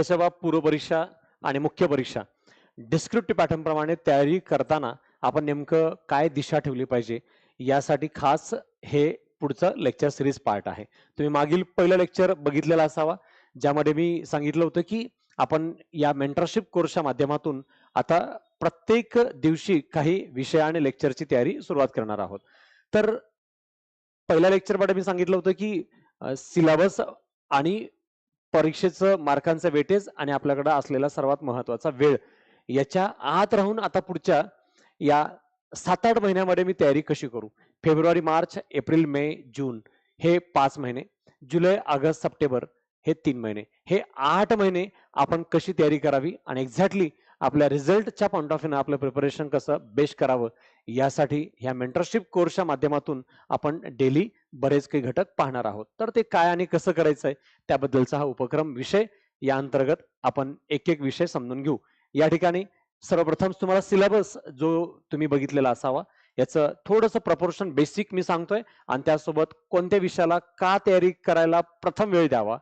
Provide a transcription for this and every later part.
लोकसभा पूर्व परीक्षा आणि मुख्य परीक्षा. डिस्क्रिप्टिव्ह पॅटर्नप्रमाणे तयारी करताना आपण नेमकं काय दिशा ठेवली पाहिजे? यासाठी खास हे पुढचं लेक्चर सिरीज पार्ट आहे. तुम्ही मागील पहिलं लेक्चर बघितलेला असावा ज्यामध्ये मी सांगितलं होतं की आपण या मेंटरशिप कोर्सच्या माध्यमातून आता प्रत्येक दिवशी काही विषय आणि लेक्चरची तयारी सुरुवात करणार आहोत. तर पहिल्या लेक्चरमध्ये मी सांगितलं होतं की सिलेबस आणि परीक्षेचं मार्कांचं वेटेज आणि आपल्याकडं असलेला सर्वात महत्त्वाचा वेळ. याच्या आत राहून आता पुढच्या या सात आठ महिन्यामध्ये मी तयारी कशी करू? फेब्रुवारी मार्च एप्रिल मे जून हे पाच महिने. जुलै ऑगस्ट सप्टेंबर हे तीन महिने. हे आठ महिने आपण कशी तयारी करावी आणि एक्झॅक्टली आपल्या रिझल्टच्या पॉईंट ऑफ व्ह्यू आपलं प्रिपरेशन कसं बेस्ट करावं यासाठी ह्या मेंटरशिप कोर्सच्या माध्यमातून आपण डेली बरेच काही घटक पाहणार आहोत. तर ते काय आणि कसं करायचं आहे त्याबद्दलचा हा उपक्रम विषय या अंतर्गत आपण एक एक विषय समजून घेऊ. या ठिकाणी सर्वप्रथम तुम्हाला सिलेबस जो तुम्ही बघितलेला असावा याचं थोडंसं प्रपोर्शन बेसिक मी सांगतोय आणि त्यासोबत कोणत्या विषयाला का तयारी करायला प्रथम वेळ द्यावा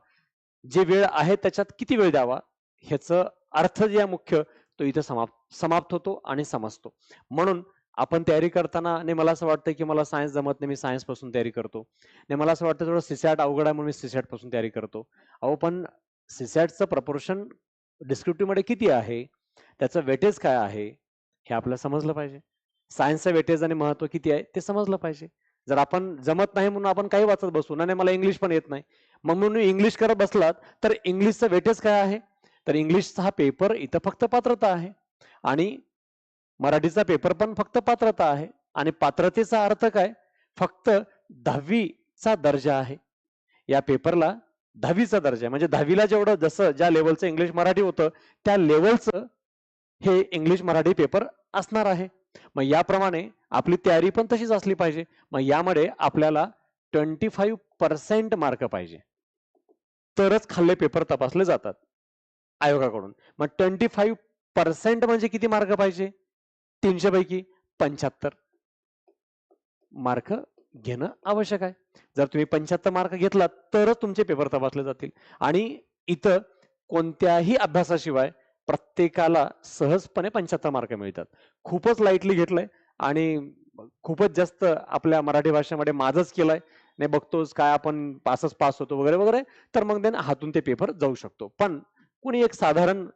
जे वेळ आहे त्याच्यात किती वेळ द्यावा ह्याचं अर्थ जे मुख्य तो इथं समाप्त समाप्त होतो आणि समजतो. म्हणून आपण तयारी करताना आणि मला असं वाटतं की मला सायन्स जमत नाही मी सायन्सपासून तयारी करतो. आणि मला असं वाटतं थोडं सिसॅट अवघड आहे म्हणून मी सिसॅटपासून तयारी करतो. अहो पण सिसॅटचं प्रपोर्शन डिस्क्रिप्टिव्हमध्ये किती आहे? त्याचं वेटेज काय आहे? हे आपल्याला समजलं पाहिजे. सायन्सचं वेटेज आणि महत्त्व किती आहे ते समजलं पाहिजे. जर आपण जमत नाही म्हणून आपण काही वाचत बसू नाही मला इंग्लिश पण येत नाही. मग म्हणून इंग्लिश करत बसलात तर इंग्लिशचं वेटेज काय आहे? तर इंग्लिशचा हा पेपर इथं फक्त पात्रता आहे. आणि मराठीचा पेपर पण फक्त पात्रता आहे. आणि पात्रतेचा अर्थ काय? फक्त दहावीचा दर्जा आहे. या पेपरला दहावीचा दर्जा आहे. म्हणजे दहावीला जेवढं जसं ज्या लेवलचं इंग्लिश मराठी होतं त्या लेवलचं हे इंग्लिश मराठी पेपर असणार आहे. मग याप्रमाणे आपली तयारी पण तशीच असली पाहिजे. मग यामध्ये आपल्याला ट्वेंटी फाईव्ह पर्सेंट मार्क पाहिजे. तरच खाल्ले पेपर तपासले जातात आयोगाकडून. मग ट्वेंटी फाईव्ह पर्सेंट म्हणजे किती मार्क पाहिजे? तीनशे पैकी पंच्याहत्तर. मार्क घेणं आवश्यक आहे. जर तुम्ही पंच्याहत्तर मार्क घेतलात तरच तुमचे पेपर तपासले जातील. आणि इथं कोणत्याही अभ्यासाशिवाय प्रत्येकाला सहजपणे पंच्याहत्तर मार्क मिळतात. खूपच लाईटली घेतलंय आणि खूपच जास्त आपल्या मराठी भाषेमध्ये माझच केलंय. नाही बघतोच काय आपण पासच पास होतो वगैरे वगैरे. तर मग देन हातून ते पेपर जाऊ शकतो. पण कुणी एक साधारण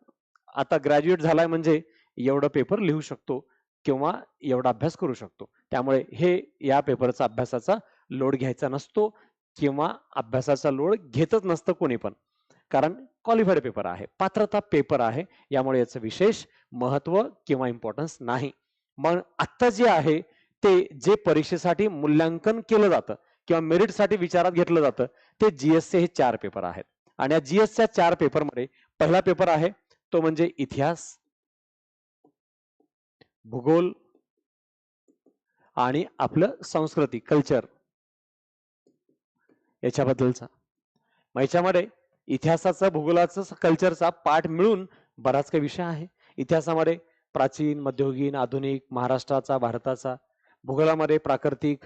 आता ग्रॅज्युएट झालाय म्हणजे एवढं पेपर लिहू शकतो. किंवा एवढा अभ्यास करू शकतो. त्यामुळे हे या पेपरचा अभ्यासाचा लोड घ्यायचा नसतो किंवा अभ्यासाचा लोड घेतच नसतं कोणी पण. कारण क्वालिफाईड पेपर आहे. पात्रता पेपर आहे. यामुळे याचं विशेष महत्त्व किंवा इम्पॉर्टन्स नाही. मग आत्ता जे आहे ते जे परीक्षेसाठी मूल्यांकन केलं जातं किंवा मेरिटसाठी विचारात घेतलं जातं ते जीएसचे हे चार पेपर आहेत. आणि या जीएसच्या चार पेपरमध्ये पहिला पेपर आहे तो म्हणजे इतिहास भूगोल आणि आपलं संस्कृती कल्चर याच्याबद्दलचा. मग याच्यामध्ये इतिहासाचा भूगोलाचा कल्चरचा पाठ मिळून बराच काही विषय आहे. इतिहासामध्ये प्राचीन मध्ययुगीन आधुनिक महाराष्ट्राचा भारताचा भूगोलामध्ये प्राकृतिक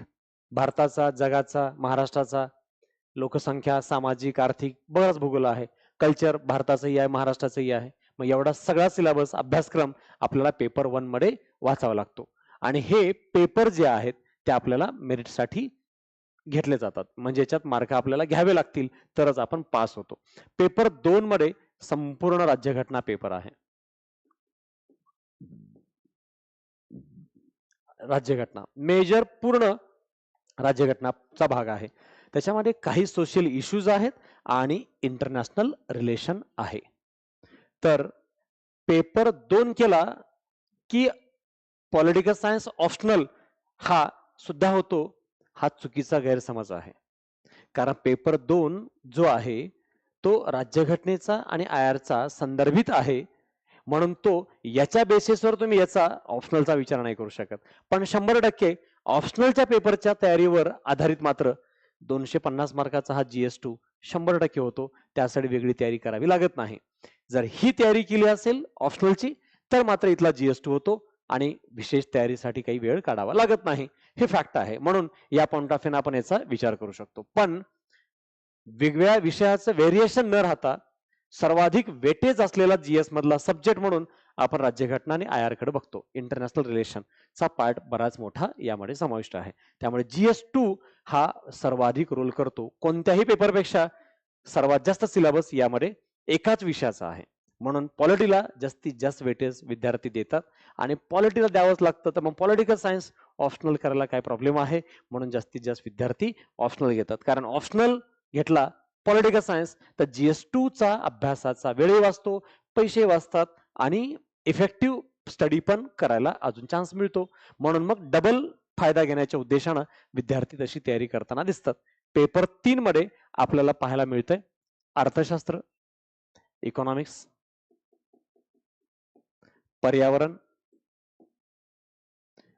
भारताचा जगाचा महाराष्ट्राचा लोकसंख्या सामाजिक आर्थिक बराच भूगोल आहे. कल्चर भारताचंही आहे महाराष्ट्राचंही आहे. मग एवढा सगळा सिलेबस अभ्यासक्रम आपल्याला पेपर वनमध्ये वाचावा लागतो. आणि हे पेपर जे आहेत ते आपल्याला मेरिटसाठी घेतले जातात. म्हणजे याच्यात मार्क आपल्याला घ्यावे लागतील तरच आपण पास होतो. पेपर दोन मध्ये संपूर्ण राज्यघटना पेपर आहे. राज्यघटना. मेजर पूर्ण राज्यघटनाचा भाग आहे. त्याच्यामध्ये काही सोशल इश्यूज आहेत आणि इंटरनॅशनल रिलेशन आहे. तर पेपर दोन केला की पॉलिटिकल सायन्स ऑप्शनल हा सुद्धा होतो. हा चुकीचा गैरसमज आहे. कारण पेपर दोन जो आहे तो राज्यघटनेचा आणि आय आरचा संदर्भित आहे. म्हणून तो याच्या बेसिसवर तुम्ही याचा ऑप्शनलचा विचार नाही करू शकत. पण शंभर टक्के ऑप्शनलच्या पेपरच्या तयारीवर आधारित मात्र दोनशे पन्नास मार्काचा हा जीएस टू शंभर टक्के होतो. त्यासाठी वेगळी तयारी करावी लागत नाही. जर ही तयारी केली असेल ऑप्शनलची तर मात्र इथला जीएस टू होतो आणि विशेष तयारीसाठी काही वेळ काढावा लागत नाही. हे फॅक्ट आहे. म्हणून या पॉईंट ऑफ आपण याचा विचार करू शकतो. पण वेगवेगळ्या विषयाचं व्हेरिएशन न राहता सर्वाधिक वेटेज असलेला जीएस मधला सब्जेक्ट म्हणून आपण राज्यघटना आणि आय आरकडे बघतो. इंटरनॅशनल रिलेशन चा पार्ट बराच मोठा यामध्ये समाविष्ट आहे. त्यामुळे जीएस टू हा सर्वाधिक रोल करतो. कोणत्याही पेपरपेक्षा सर्वात जास्त सिलेबस यामध्ये एकाच विषयाचा आहे. म्हणून पॉलिटीला जास्तीत जास्त वेटेज विद्यार्थी देतात आणि पॉलिटीला द्यावंच लागतं तर मग पॉलिटिकल सायन्स ऑप्शनल करायला काय प्रॉब्लेम आहे? म्हणून जास्तीत जास्त विद्यार्थी ऑप्शनल घेतात. कारण ऑप्शनल घेतला पॉलिटिकल सायन्स तर जी एस टूचा अभ्यासाचा वेळही वाचतो पैसे वाचतात आणि इफेक्टिव्ह स्टडी पण करायला अजून चान्स मिळतो. म्हणून मग डबल फायदा घेण्याच्या उद्देशानं विद्यार्थी तशी तयारी करताना दिसतात. पेपर तीन मध्ये आपल्याला पाहायला मिळतंय अर्थशास्त्र इकॉनॉमिक्स पर्यावरण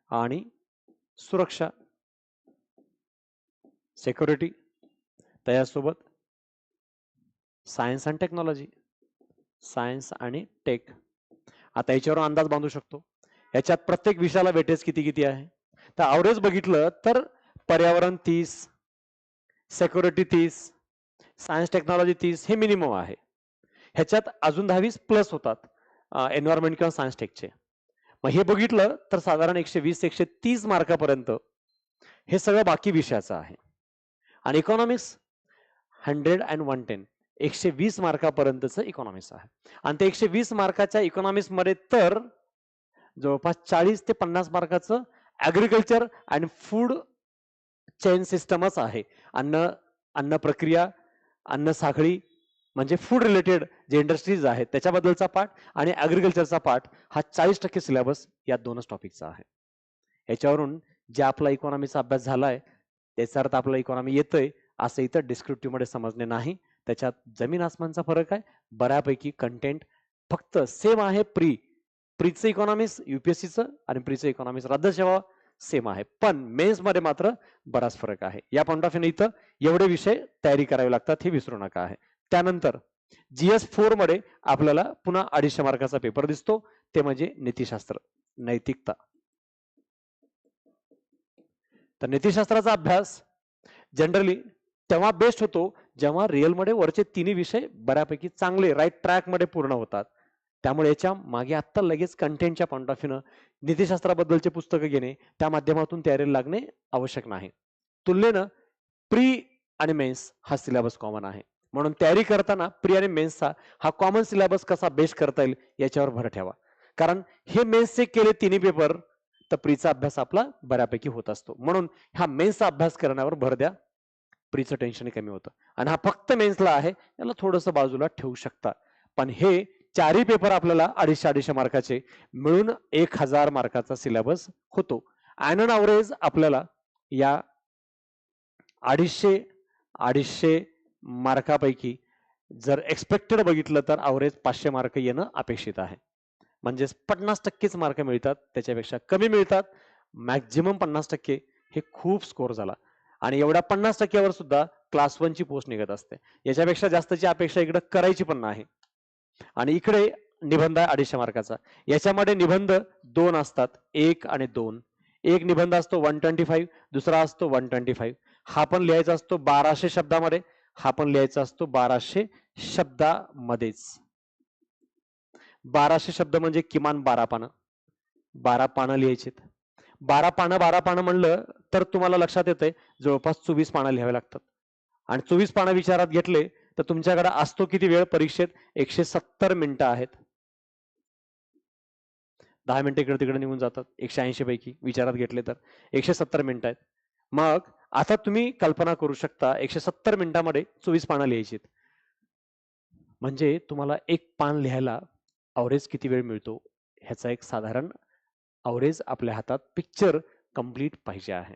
आणि सुरक्षा सेक्युरिटी त्याच्यासोबत सायन्स अँड टेक्नॉलॉजी सायन्स आणि टेक आता याच्यावर अंदाज बांधू शकतो. याच्यात प्रत्येक विषयाला वेटेज किती किती आहे? तर आवरेज बघितलं तर पर्यावरण तीस सेक्युरिटी तीस सायन्स टेक्नॉलॉजी तीस हे मिनिमम आहे. ह्याच्यात अजून दहावीस प्लस होतात एन्व्हायरमेंट किंवा सायन्स टेकचे मग हे बघितलं तर साधारण एकशे वीस एकशे तीस मार्कापर्यंत हे सगळं बाकी विषयाचं आहे. आणि economics hundred and one ten एकशे वीस मार्कापर्यंतचं इकॉनॉमिक्स आहे. आणि ते एकशे वीस मार्काच्या इकॉनॉमिक्समध्ये तर जवळपास चाळीस ते पन्नास मार्काचं ॲग्रिकल्चर अँड फूड चेन सिस्टमच आहे. अन्न अन्न प्रक्रिया अन्न साखळी म्हणजे फूड रिलेटेड जे इंडस्ट्रीज आहेत त्याच्याबद्दलचा पाठ आणि ॲग्रिकल्चरचा पाठ हा चाळीस टक्के सिलेबस या दोनच टॉपिकचा आहे. याच्यावरून जे आपला इकॉनॉमीचा अभ्यास झालाय त्याचा अर्थ आपला इकॉनॉमी येतोय असं इथं डिस्क्रिप्टिव्हमध्ये समजणे नाही. त्याच्यात जमीन आसमानचा फरक आहे. बऱ्यापैकी कंटेंट फक्त सेम आहे प्री प्रीचं इकॉनॉमिक्स युपीएससीचं आणि प्रीचं इकॉनॉमिक्स राज्यसेवा सेम आहे. पण मेन्समध्ये मात्र बराच फरक आहे. या पॉईंट ऑफ व्ह्यू इथं एवढे विषय तयारी करावे लागतात हे विसरू नका आहे. त्यानंतर जीएस फोरमध्ये आपल्याला पुन्हा अडीचशे मार्काचा पेपर दिसतो. ते म्हणजे नीतीशास्त्र नैतिकता. तर नीतीशास्त्राचा अभ्यास जनरली तेव्हा बेस्ट होतो जेव्हा रिअलमध्ये वरचे तिन्ही विषय बऱ्यापैकी चांगले राईट ट्रॅकमध्ये पूर्ण होतात. त्यामुळे याच्या मागे आत्ता लगेच कंटेंटच्या पॉईंट ऑफ व्ह्यूनं नीतीशास्त्राबद्दलचे पुस्तकं घेणे त्या माध्यमातून तयारीला लागणे आवश्यक नाही. तुलनेनं प्री आणि मेन्स हा सिलेबस कॉमन आहे. म्हणून तयारी करताना प्री आणि मेन्सचा हा कॉमन सिलेबस कसा बेस्ट करता येईल याच्यावर भर ठेवा. कारण हे मेन्सचे केले तिन्ही पेपर तर प्रीचा अभ्यास आपला बऱ्यापैकी होत असतो. म्हणून हा मेन्सचा अभ्यास करण्यावर भर द्या. प्रीचं टेन्शन कमी होतं. आणि हा फक्त मेन्सला आहे याला थोडस बाजूला ठेवू शकता. पण हे चारही पेपर आपल्याला अडीचशे अडीचशे मार्काचे मिळून एक हजार मार्काचा सिलेबस होतो. अॅनन अवरेज आपल्याला या अडीचशे अडीचशे मार्कापैकी जर एक्सपेक्टेड बघितलं तर अवरेज पाचशे मार्क येणं अपेक्षित आहे. म्हणजेच पन्नास टक्केच मार्क मिळतात त्याच्यापेक्षा कमी मिळतात. मॅक्झिमम पन्नास टक्के हे खूप स्कोर झाला. आणि एवढ्या पन्नास टक्क्यावर सुद्धा क्लास वनची पोस्ट निघत असते. याच्यापेक्षा जास्तची अपेक्षा इकडे करायची पण नाही. आणि इकडे निबंध आहे अडीचशे मार्काचा याच्यामध्ये निबंध दोन असतात. एक आणि दोन. एक निबंध असतो वन ट्वेंटी फाईव्ह दुसरा असतो वन ट्वेंटी फाईव्ह हा पण लिहायचा असतो बाराशे शब्दामध्ये. हा पण लिहायचा असतो बाराशे शब्दामध्येच. बाराशे शब्द म्हणजे किमान बारा पानं. बारा पानं लिहायचीत. बारा पानं बारा पानं म्हणलं तर तुम्हाला लक्षात येतंय जवळपास चोवीस पानं लिहावे लागतात. आणि चोवीस पानं विचारात घेतले तर तुमच्याकडे असतो किती वेळ? परीक्षेत एकशे सत्तर मिनिटं आहेत. दहा मिनिटं इकडे तिकडे निघून जातात. एकशे ऐंशी पैकी विचारात घेतले तर एकशे सत्तर मिनिटं आहेत. मग आता तुम्ही कल्पना करू शकता एकशे सत्तर मिनिटामध्ये चोवीस पानं लिहायचीत. म्हणजे तुम्हाला एक पान लिहायला अवरेज किती वेळ मिळतो? ह्याचा एक साधारण अवरेज आपल्या हातात पिक्चर कंप्लीट पाहिजे आहे.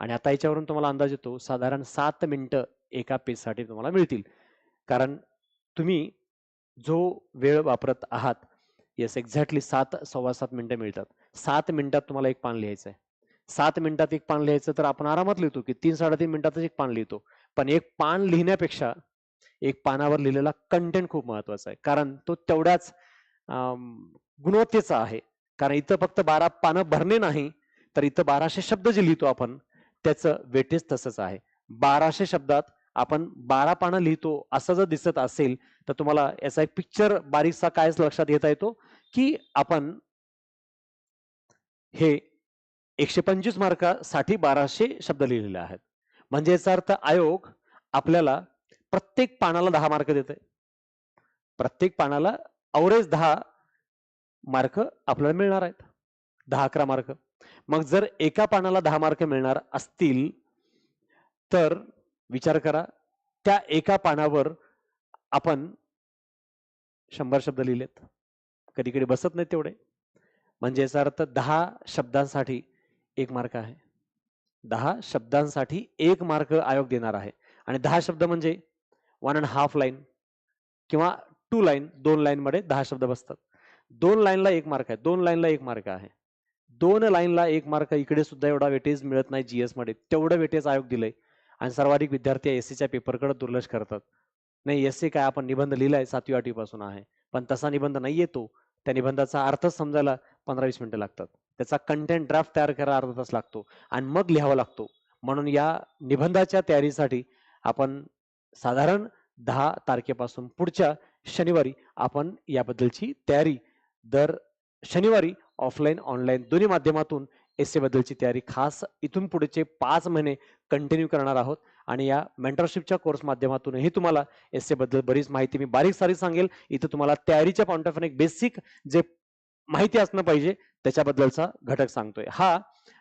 आणि आता याच्यावरून तुम्हाला अंदाज येतो साधारण सात मिनिटं एका पेजसाठी तुम्हाला मिळतील. कारण तुम्ही जो वेळ वापरत आहात येस एक्झॅक्टली सात सव्वा सात मिनिटं मिळतात. सात मिनिटात तुम्हाला एक पान लिहायचं आहे सात मिनिटात एक पान लिहायचं तर आपण आरामात लिहितो की तीन साडेतीन मिनिटातच एक पान लिहितो. पण एक पान लिहिण्यापेक्षा एक पानावर लिहिलेला कंटेंट खूप महत्त्वाचा आहे. कारण तो तेवढ्याच गुणवत्तेचा आहे. कारण इथं फक्त बारा पानं भरणे नाही तर इथं बाराशे शब्द जे लिहितो आपण त्याचं वेटेज तसंच आहे. बाराशे शब्दात आपण बारा पानं लिहितो असं जर दिसत असेल तर तुम्हाला याचा एक पिक्चर बारीकसा काय लक्षात घेता येतो की आपण हे एकशे पंचवीस मार्कासाठी बाराशे शब्द लिहिलेले आहेत. म्हणजे याचा अर्थ आयोग आपल्याला प्रत्येक पानाला दहा मार्क देते प्रत्येक पानाला अवरेज दहा मार्क आपल्याला मिळणार आहेत. दहा अकरा मार्क. मग जर एका पानाला दहा मार्क मिळणार असतील तर विचार करा त्या एका पानावर आपण शंभर शब्द लिहिलेत. कधी कधी बसत नाही तेवढे. म्हणजे याचा अर्थ दहा शब्दांसाठी एक मार्क आहे. दहा शब्दांसाठी एक मार्क आयोग देणार आहे. आणि दहा शब्द म्हणजे वन अँड हाफ लाईन किंवा टू लाईन दोन लाईन मध्ये दहा शब्द बसतात. दोन लाईनला एक मार्क आहे. दोन लाईनला एक मार्क आहे. दोन लाईनला एक मार्क इकडे सुद्धा एवढा वेटेज मिळत नाही जीएसमध्ये. तेवढं वेटेज आयोग दिलंय. आणि सर्वाधिक विद्यार्थी एस सीच्या पेपरकडे दुर्लक्ष करतात. नाही एस सी काय आपण निबंध लिहिलाय सातवी आठवीपासून आहे. पण तसा निबंध नाही येतो त्या निबंधाचा अर्थच समजायला पंधरा वीस मिनिटं लागतात. त्याचा कंटेंट ड्राफ्ट तयार करायला अर्धा तास लागतो आणि मग लिहावा लागतो. म्हणून या निबंधाच्या तयारीसाठी आपण साधारण दहा तारखेपासून पुढच्या शनिवारी आपण याबद्दलची तयारी दर शनिवारी ऑफलाईन ऑनलाईन दोन्ही माध्यमातून एस बद्दलची तयारी खास इथून पुढचे पाच महिने कंटिन्यू करणार आहोत. आणि या मेंटरशिपच्या कोर्स माध्यमातूनही तुम्हाला एसबद्दल बरीच माहिती मी बारीक सारीक सांगेल. इथं तुम्हाला तयारीच्या पॉईंट ऑफ एक बेसिक जे माहिती असणं पाहिजे त्याच्याबद्दलचा घटक सांगतोय. हा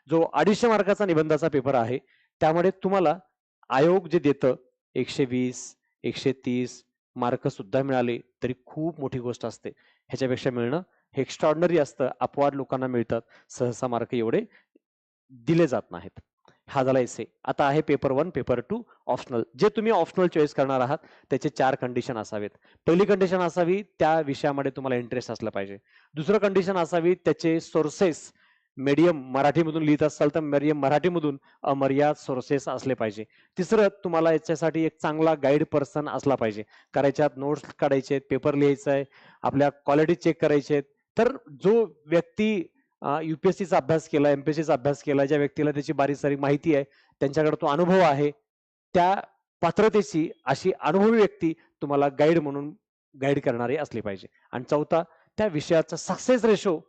जो अडीचशे मार्काचा निबंधाचा पेपर आहे त्यामध्ये तुम्हाला आयोग जे देतं एकशे वीस एकशे तीस मार्क सुद्धा मिळाले तरी खूप मोठी गोष्ट असते. ह्याच्यापेक्षा मिळणं हे एक्स्ट्रॉर्डनरी असतं. अपवाद लोकांना मिळतात. सहसा मार्क एवढे दिले जात नाहीत. हा झाला एसे आता आहे paper one paper two optional जे तुम्ही ऑप्शनल चॉईस करणार आहात त्याचे चार कंडिशन असावेत. पहिली कंडिशन असावी त्या विषयामध्ये तुम्हाला इंटरेस्ट असला पाहिजे. दुसरं कंडिशन असावी त्याचे सोर्सेस मीडियम मराठीमधून लिहित असाल तर मीडियम मराठीमधून अमर्याद सोर्सेस असले पाहिजे. तिसरं तुम्हाला याच्यासाठी एक चांगला गाईड पर्सन असला पाहिजे. करायच्यात नोट्स काढायचे आहेत पेपर लिहायचं आहे आपल्या क्वालिटी चेक करायचे आहेत तर जो व्यक्ती युपीएससीचा अभ्यास केला एमपीएससीचा अभ्यास केला ज्या व्यक्तीला त्याची बारीक सारी माहिती आहे त्यांच्याकडे तो अनुभव आहे त्या पात्रतेची अशी अनुभवी व्यक्ती तुम्हाला गाईड म्हणून गाईड करणारी असली पाहिजे. आणि चौथा त्या विषयाचा सक्सेस रेशो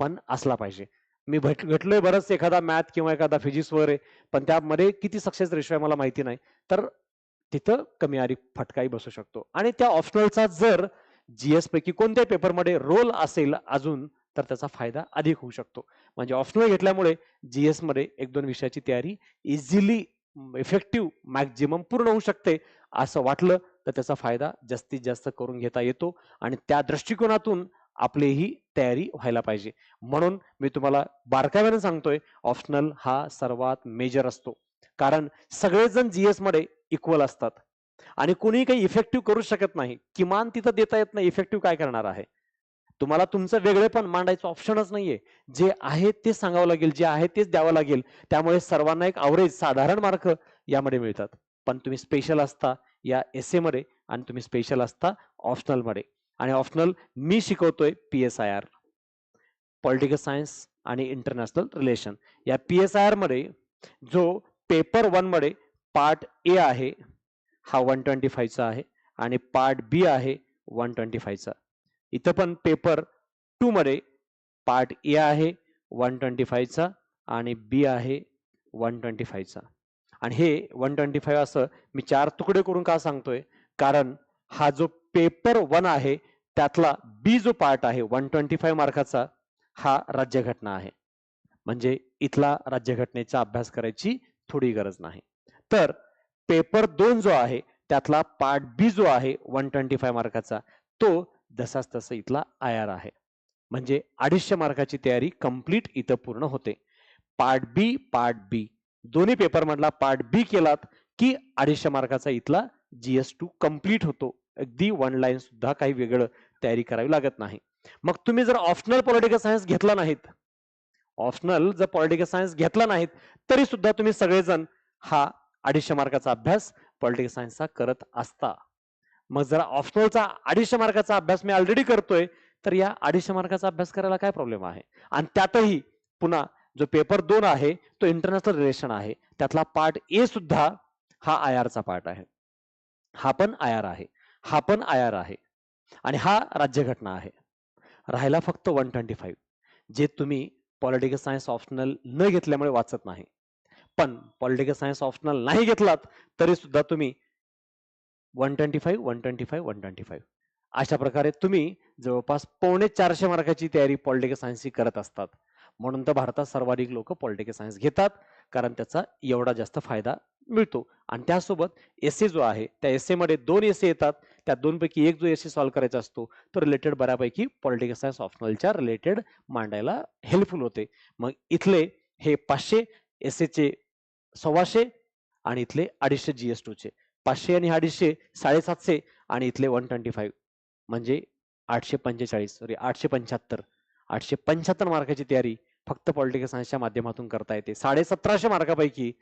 पण असला पाहिजे. मी भेट घटलोय बरंच एखादा मॅथ किंवा एखादा फिजिक्स वगैरे पण त्यामध्ये किती सक्सेस रेशो आहे मला माहिती नाही. तर तिथं कमी आरी फटकाही बसू शकतो. आणि त्या ऑप्शनलचा जर जीएस पैकी कोणत्याही पेपरमध्ये रोल असेल अजून तर त्याचा फायदा अधिक होऊ शकतो. म्हणजे ऑप्शनल घेतल्यामुळे जीएसमध्ये एक दोन विषयाची तयारी इझिली इफेक्टिव्ह मॅक्झिमम पूर्ण होऊ शकते असं वाटलं तर त्याचा फायदा जास्तीत जास्त करून घेता येतो आणि त्या दृष्टिकोनातून आपलीही तयारी व्हायला पाहिजे. म्हणून मी तुम्हाला बारकाव्याने सांगतोय ऑप्शनल हा सर्वात मेजर असतो. कारण सगळेजण जीएसमध्ये इक्वल असतात. आणि कोणी काही इफेक्टिव्ह करू शकत नाही. किमान तिथं देता येत नाही इफेक्टिव्ह काय करणार आहे? तुम्हाला तुमचं वेगळेपण मांडायचं ऑप्शनच नाहीये. जे आहे ते सांगावं लागेल जे आहे तेच द्यावं लागेल. त्यामुळे सर्वांना एक अवरेज साधारण मार्क यामध्ये मिळतात. पण तुम्ही स्पेशल असता या एसमध्ये आणि तुम्ही स्पेशल असता ऑप्शनलमध्ये. आणि ऑप्शनल मी शिकवतोय P S I R political science आणि इंटरनॅशनल रिलेशन या पी एस आय आरमध्ये जो पेपर वनमध्ये पार्ट ए आहे हा वन ट्वेंटी फायचा आहे आणि पार्ट बी आहे वन ट्वेंटी फायचा इथं पण पेपर टू मध्ये पार्ट ए आहे वन ट्वेंटी फाईव्हचा आणि बी आहे वन ट्वेंटी फाईव्हचा आणि हे वन ट्वेंटी फाईव्ह असं मी चार तुकडे करून का सांगतोय? कारण हा जो पेपर वन आहे त्यातला बी जो पार्ट आहे वन ट्वेंटी फाईव्ह मार्काचा हा राज्यघटना आहे. म्हणजे इथला राज्यघटनेचा अभ्यास करायची थोडी गरज नाही. तर पेपर दोन जो आहे त्यातला पार्ट बी जो आहे वन ट्वेंटी फाईव्ह मार्काचा तो जसाच तसा इथला आय आर आहे. म्हणजे अडीचशे मार्काची तयारी कंप्लीट इथं पूर्ण होते. Part B part B. दोन्ही पेपर मधला पार्ट बी केलात की अडीचशे मार्काचा इथला जीएस टू कंप्लीट होतो. अगदी वन लाईन सुद्धा काही वेगळं तयारी करावी लागत नाही. मग तुम्ही जर ऑप्शनल पॉलिटिकल सायन्स घेतला नाहीत ऑप्शनल जर पॉलिटिकल सायन्स घेतला नाहीत तरी सुद्धा तुम्ही सगळेजण हा अडीचशे मार्काचा अभ्यास पॉलिटिकल सायन्सचा करत असता. मग जर ऑप्शनलचा अडीचशे मार्काचा अभ्यास मी ऑलरेडी करतोय तर या अडीचशे मार्काचा अभ्यास करायला काय प्रॉब्लेम आहे? आणि त्यातही पुन्हा जो पेपर दोन आहे तो इंटरनॅशनल रिलेशन आहे. त्यातला पार्ट ए सुद्धा हा आय आरचा पार्ट आहे. हा पण आय आर आहे. हा पण आय आर आहे. आणि हा राज्यघटना आहे. राहिला फक्त वन ट्वेंटी फाईव्ह जे तुम्ही पॉलिटिकल सायन्स ऑप्शनल न घेतल्यामुळे वाचत नाही. पण पॉलिटिकल सायन्स ऑप्शनल नाही घेतलात तरी सुद्धा तुम्ही one twenty five one twenty five one twenty five अशा प्रकारे तुम्ही जवळपास पावणे चारशे मार्काची तयारी पॉलिटिकल सायन्सची करत असतात. म्हणून तर भारतात सर्वाधिक लोक पॉलिटिकल सायन्स घेतात कारण त्याचा एवढा जास्त फायदा मिळतो. आणि त्यासोबत एस जो आहे त्या एसमध्ये दोन एस येतात. त्या दोनपैकी एक जो एस सॉल्व्ह करायचा असतो तो रिलेटेड बऱ्यापैकी पॉलिटिकल सायन्स ऑप्शनलच्या रिलेटेड मांडायला हेल्पफुल होते. मग इथले हे पाचशे एस एचे सव्वाशे आणि इथले अडीचशे जी एस टूचे पाचशे आणि अडीचशे साडेसातशे आणि इथले वन ट्वेंटी फाईव्ह म्हणजे आठशे पंचेचाळीस सॉरी आठशे पंच्याहत्तर. आठशे पंच्याहत्तर मार्काची तयारी फक्त पॉलिटिकल सायन्सच्या माध्यमातून करता येते. साडेसतराशे मार्कापैकी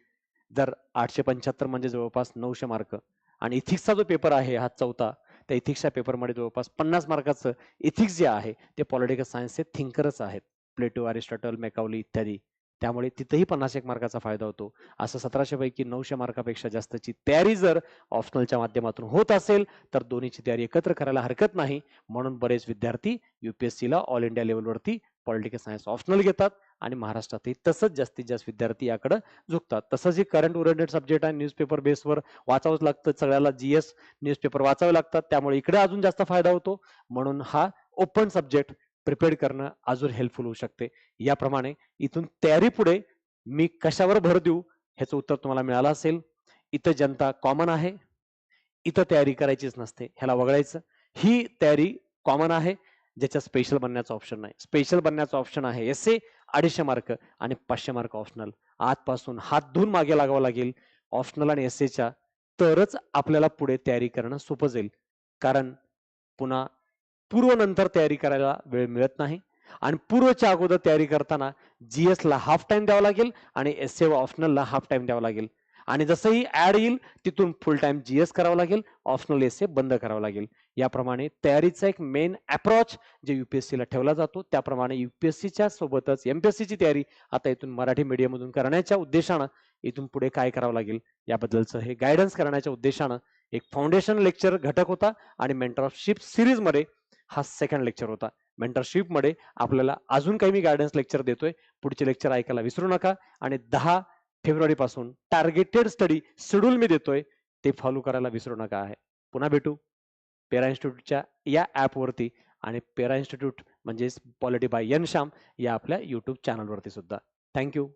जर आठशे पंच्याहत्तर म्हणजे जवळपास नऊशे मार्क. आणि इथिक्सचा जो पेपर आहे हा चौथा त्या इथिक्सच्या पेपरमध्ये जवळपास पन्नास मार्काचं इथिक्स जे आहे ते पॉलिटिकल सायन्सचे थिंकरच आहेत. प्लेटो अरिस्टॉटल मेकावली इत्यादी. त्यामुळे तिथंही पन्नास एक मार्काचा फायदा होतो. असं सतराशे पैकी नऊशे मार्कापेक्षा जास्तची तयारी जर ऑप्शनलच्या माध्यमातून होत असेल तर दोन्हीची तयारी एकत्र करायला हरकत नाही. म्हणून बरेच विद्यार्थी युपीएससीला ऑल इंडिया लेवलवरती पॉलिटिकल सायन्स ऑप्शनल घेतात आणि महाराष्ट्रातही तसंच जास्तीत जास्त विद्यार्थी याकडे झुकतात. तसंच ही करंट ओरिएंटेड सब्जेक्ट आहे न्यूजपेपर बेसवर वाचावंच लागतं सगळ्याला जीएस न्यूजपेपर वाचावे लागतात. त्यामुळे इकडे अजून जास्त फायदा होतो. म्हणून हा ओपन सब्जेक्ट प्रिपेअर करणं अजून हेल्पफुल होऊ शकते. याप्रमाणे इथून तयारी पुढे मी कशावर भर देऊ ह्याचं उत्तर तुम्हाला मिळालं असेल. इथं जनता कॉमन आहे. इथं तयारी करायचीच नसते. ह्याला वगळायचं. ही तयारी कॉमन आहे. ज्याच्या स्पेशल बनण्याचा ऑप्शन नाही. स्पेशल बनण्याचा ऑप्शन आहे एस ए अडीचशे मार्क आणि पाचशे मार्क ऑप्शनल आजपासून हात धुवून मागे लागावं लागेल. ऑप्शनल आणि एस एच्या तरच आपल्याला पुढे तयारी करणं सोपं जाईल. कारण पुन्हा पूर्व नंतर तयारी करायला वेळ मिळत नाही. आणि पूर्वच्या अगोदर तयारी करताना जी एसला हाफ टाइम द्यावा लागेल आणि एस ए ऑप्शनलला हाफ टाइम द्यावा लागेल. आणि जसंही ऍड येईल तिथून फुल टाइम जीएस करावं लागेल ऑप्शनल एस ए बंद करावं लागेल. याप्रमाणे तयारीचा एक मेन अप्रोच जे युपीएससीला ठेवला जातो त्याप्रमाणे युपीएससीच्या सोबतच एमपीएससीची तयारी आता इथून मराठी मीडियममधून करण्याच्या उद्देशानं इथून पुढे काय करावं लागेल याबद्दलचं हे गायडन्स करण्याच्या उद्देशानं एक फाउंडेशन लेक्चर घटक होता आणि मेंटरशिप सिरीजमध्ये हा सेकंड लेक्चर होता. मेंटरशिपमध्ये आपल्याला अजून काही मी गायडन्स लेक्चर देतोय. पुढचे लेक्चर ऐकायला विसरू नका. आणि दहा फेब्रुवारीपासून टार्गेटेड स्टडी शेड्यूल मी देतोय ते फॉलो करायला विसरू नका आहे. पुन्हा भेटू. पेरा इन्स्टिट्यूटच्या या ॲपवरती आणि पेरा इन्स्टिट्यूट म्हणजेच पॉलिटी बाय यन श्याम या आपल्या यूट्यूब चॅनलवरती सुद्धा. थँक्यू